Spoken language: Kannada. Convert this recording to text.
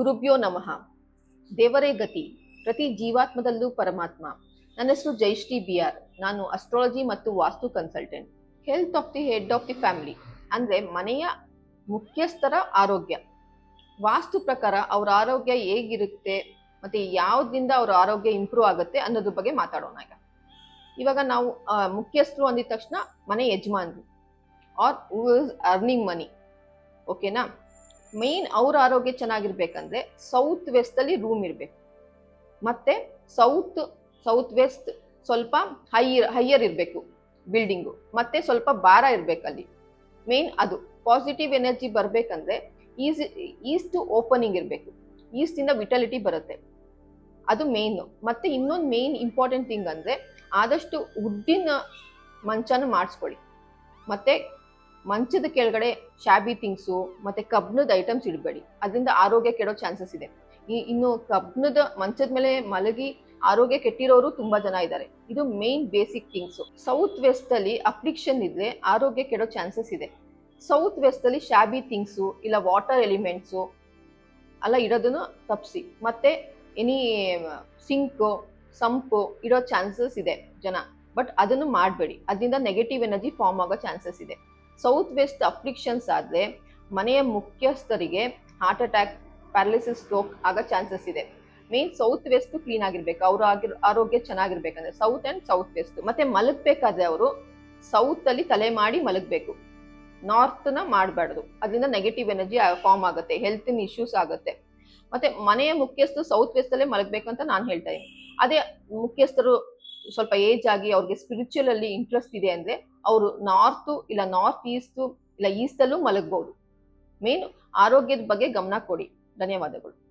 ಗುರುಭ್ಯೋ ನಮಃ. ದೇವರೇ ಗತಿ, ಪ್ರತಿ ಜೀವಾತ್ಮದಲ್ಲೂ ಪರಮಾತ್ಮ. ನನ್ನ ಹೆಸರು ಜಯಶ್ರೀ ಬಿ ಆರ್ ನಾನು ಅಸ್ಟ್ರಾಲಜಿ ಮತ್ತು vastu consultant health of the head of the family ಅಂದರೆ ಮನೆಯ ಮುಖ್ಯಸ್ಥರ ಆರೋಗ್ಯ. ವಾಸ್ತು ಪ್ರಕಾರ ಅವರ ಆರೋಗ್ಯ ಹೇಗಿರುತ್ತೆ, ಮತ್ತು ಯಾವ್ದಿಂದ ಅವರ ಆರೋಗ್ಯ ಇಂಪ್ರೂವ್ ಆಗುತ್ತೆ ಅನ್ನೋದ್ರ ಬಗ್ಗೆ ಮಾತಾಡೋಣ ಈಗ. ಇವಾಗ ನಾವು ಮುಖ್ಯಸ್ಥರು ಅಂದಿದ ತಕ್ಷಣ ಮನೆ ಯಜಮಾನ್ರು. Or who is earning money ಓಕೆನಾ ಮೇನ್ ಅವ್ರ ಆರೋಗ್ಯ ಚೆನ್ನಾಗಿರ್ಬೇಕಂದ್ರೆ ಸೌತ್ ವೆಸ್ಟ್ ಅಲ್ಲಿ ರೂಮ್ ಇರಬೇಕು. ಮತ್ತೆ ಸೌತ್ ಸೌತ್ ವೆಸ್ಟ್ ಸ್ವಲ್ಪ ಹೈಯರ್ ಹೈಯರ್ ಇರಬೇಕು ಬಿಲ್ಡಿಂಗು ಮತ್ತೆ ಸ್ವಲ್ಪ ಭಾರ ಇರಬೇಕಲ್ಲಿ ಮೇನ್ ಅದು. ಪಾಸಿಟಿವ್ ಎನರ್ಜಿ ಬರಬೇಕಂದ್ರೆ ಈಸ್ ಈಸ್ಟ್ ಓಪನಿಂಗ್ ಇರಬೇಕು. ಈಸ್ಟಿಂದ ವಿಟಾಲಿಟಿ ಬರುತ್ತೆ. ಅದು ಮೇನ್ ಮತ್ತೆ ಇನ್ನೊಂದು ಮೇನ್ ಇಂಪಾರ್ಟೆಂಟ್ ಥಿಂಗ್ ಅಂದರೆ ಆದಷ್ಟು ವುಡ್ಡಿನ ಮಂಚನ ಮಾಡಿಸ್ಕೊಳ್ಳಿ. ಮತ್ತೆ ಮಂಚದ ಕೆಳಗಡೆ ಶಾಬಿ ಥಿಂಗ್ಸು ಮತ್ತೆ ಕಬ್ಣದ ಐಟಮ್ಸ್ ಇಡಬೇಡಿ. ಅದರಿಂದ ಆರೋಗ್ಯ ಕೆಡೋ ಚಾನ್ಸಸ್ ಇದೆ. ಈ- ಇನ್ನು ಕಬ್ಣದ ಮಂಚದ ಮೇಲೆ ಮಲಗಿ ಆರೋಗ್ಯ ಕೆಟ್ಟಿರೋರು ತುಂಬಾ ಜನ ಇದ್ದಾರೆ. ಇದು main basic things south west ಅಲ್ಲಿ ಅಫ್ಲಿಕ್ಷನ್ ಇದ್ರೆ ಆರೋಗ್ಯ ಕೆಡೋ ಚಾನ್ಸಸ್ ಇದೆ. ಸೌತ್ ವೆಸ್ಟ್ ಅಲ್ಲಿ ಶಾಬಿ ಥಿಂಗ್ಸು ಇಲ್ಲ ವಾಟರ್ ಎಲಿಮೆಂಟ್ಸು ಅಲ್ಲ ಇರೋದನ್ನು ತಪ್ಪಿಸಿ ಮತ್ತೆ ಎನಿ ಸಿಂಕ್ ಸಂಪು ಇರೋ ಚಾನ್ಸಸ್ ಇದೆ ಜನ. ಬಟ್ ಅದನ್ನು ಮಾಡಬೇಡಿ. ಅದರಿಂದ ನೆಗೆಟಿವ್ ಎನರ್ಜಿ ಫಾರ್ಮ್ ಆಗೋ ಚಾನ್ಸಸ್ ಇದೆ. ಸೌತ್ ವೆಸ್ಟ್ ಅಫ್ಲಿಕ್ಷನ್ಸ್ ಆದ್ರೆ ಮನೆಯ ಮುಖ್ಯಸ್ಥರಿಗೆ ಹಾರ್ಟ್ ಅಟ್ಯಾಕ್ ಪ್ಯಾರಲಿಸಿಸ್ ಸ್ಟ್ರೋಕ್ ಆಗೋ ಚಾನ್ಸಸ್ ಇದೆ. ಮೀನ್ ಸೌತ್ ವೆಸ್ಟ್ ಕ್ಲೀನ್ ಆಗಿರ್ಬೇಕು, ಅವ್ರ ಆಗಿರ್ ಆರೋಗ್ಯ ಚೆನ್ನಾಗಿರ್ಬೇಕಂದ್ರೆ ಸೌತ್ ಆ್ಯಂಡ್ ಸೌತ್ ವೆಸ್ಟ್ ಮತ್ತೆ ಮಲಗಬೇಕಾದ್ರೆ ಅವರು ಸೌತಲ್ಲಿ ತಲೆ ಮಾಡಿ ಮಲಗಬೇಕು. ನಾರ್ತ್ನ ಮಾಡಬಾರ್ದು. ಅದರಿಂದ ನೆಗೆಟಿವ್ ಎನರ್ಜಿ ಫಾರ್ಮ್ ಆಗುತ್ತೆ ಹೆಲ್ತ್ ಇಶ್ಯೂಸ್ ಆಗುತ್ತೆ. ಮತ್ತೆ ಮನೆಯ ಮುಖ್ಯಸ್ಥರು ಸೌತ್ ವೆಸ್ಟ್ ಮಲಗಬೇಕು ಅಂತ ನಾನು ಹೇಳ್ತಾ ಇದ್ದೀನಿ. ಅದೇ ಮುಖ್ಯಸ್ಥರು ಸ್ವಲ್ಪ ಏಜ್ ಆಗಿ ಅವ್ರಿಗೆ ಸ್ಪಿರಿಚುವಲ್ ಅಲ್ಲಿ ಇಂಟ್ರೆಸ್ಟ್ ಇದೆ ಅಂದ್ರೆ ಅವರು ನಾರ್ತ್ ಇಲ್ಲ ನಾರ್ತ್ ಈಸ್ಟ್ ಇಲ್ಲ ಈಸ್ಟ್ ಅಲ್ಲೂ ಮಲಗಬಹುದು ಮೇನ್ ಆರೋಗ್ಯದ ಬಗ್ಗೆ ಗಮನ ಕೊಡಿ. ಧನ್ಯವಾದಗಳು.